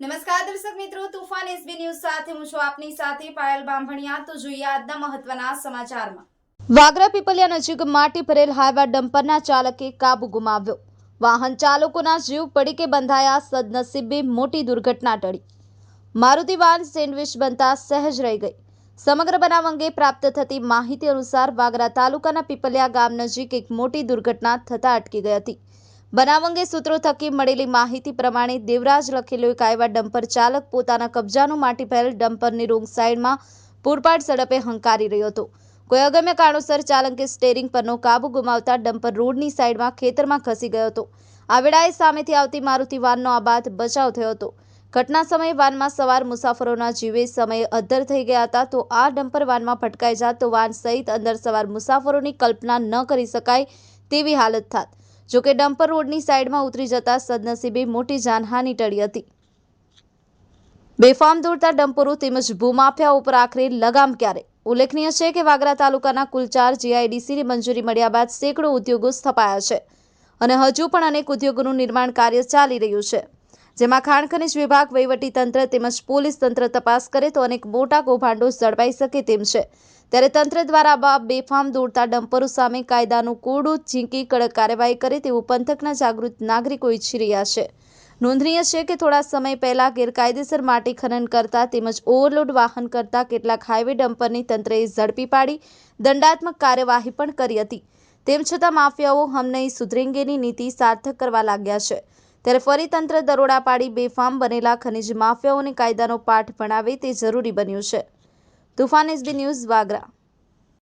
નમસ્કાર દર્શક મિત્રો, તુફાન એસબી ન્યૂઝ સાથે હું છું આપની સાથે પાયલ બાંભણિયા. તો જોઈએ આજના મહત્વના સમાચારમાં. વાગરા પીપલિયા નજીક માટી ભરેલ હાઈવા ડમ્પરના ચાલકે કાબુ ગુમાવ્યો. વાહન ચાલકોના જીવ પડીકે બંધાયા સદનસીબે મોટી દુર્ઘટના ટળી. મારુતિ વાન સેન્ડવિચ બનતા સહેજ રહી ગઈ. સમગ્ર બનાવ અંગે પ્રાપ્ત થતી માહિતી અનુસાર વાગરા તાલુકાના પીપલિયા ગામ નજીક એક મોટી દુર્ઘટના થતાં અટકી ગઈ હતી. બનાવ અંગે સૂત્રો થકી મળેલી માહિતી પ્રમાણે દેવરાજ લખેલો એક આયવા ડમ્પર ચાલક પોતાના કબજાનું માટી પહેલ ડમ્પરની રોંગ સાઈડમાં પૂરપાટ ઝડપે હંકારી રહ્યો હતો. કોઈ અગમ્ય કારણોસર ચાલકે સ્ટેરિંગ પરનો કાબુ ગુમાવતા ડમ્પર રોડની સાઈડમાં ખેતરમાં ખસી ગયો હતો. આ વેળાએ સામેથી આવતી મારુતિ વાનનો આબાદ બચાવ થયો હતો. ઘટના સમયે વાનમાં સવાર મુસાફરોના જીવે સમયે અદ્ધર થઈ ગયા હતા તો આ ડમ્પર વાનમાં ભટકાઈ જાત તો વાન સહિત અંદર સવાર મુસાફરોની કલ્પના ન કરી શકાય તેવી હાલત થાત. જોકે ડમ્પર રોડની સાઈડમાં ઉતરી જતા સદનસીબે મોટી જાનહાની ટળી હતી. બેફામ દોડતા ડમ્પરો તેમજ ભૂમાફિયા ઉપર આખરે લગામ ક્યારે? ઉલ્લેખનીય છે કે વાગરા તાલુકાના કુલ ચાર જીઆઈડીસીની મંજૂરી મળ્યા બાદ સેંકડો ઉદ્યોગો સ્થપાયા છે અને હજુ પણ અનેક ઉદ્યોગોનું નિર્માણ કાર્ય ચાલી રહ્યું છે. જેમાં ખાણ ખનિજ વિભાગ, વહીવટી તંત્ર તેમજ પોલીસ તંત્ર તપાસ કરે તો અનેક મોટા કૌભાંડો ઝડપાઈ શકે તેમ છે. ત્યારે તંત્ર દ્વારા બાબ બેફામ દોડતા ડમ્પરો સામે કાયદાનું કોડું ઝીંકી કડક કાર્યવાહી કરે તેવું પંથકના જાગૃત નાગરિકો ઈચ્છી રહ્યા છે. નોંધનીય છે કે થોડા સમય પહેલા ગેરકાયદેસર માટી ખનન કરતા તેમજ ઓવરલોડ વાહન કરતા કેટલાક હાઈવે ડમ્પરની તંત્રએ ઝડપી પાડી દંડાત્મક કાર્યવાહી પણ કરી હતી. તેમ છતાં માફિયાઓ હમ નહીં સુધરેંગેની નીતિ સાર્થક કરવા લાગ્યા છે. ત્યારે ફરી તંત્ર દરોડા પાડી બેફામ બનેલા ખનિજ માફિયાઓને કાયદાનો પાઠ ભણાવે તે જરૂરી બન્યું છે. તુફાન એસબી ન્યૂઝ વાગરા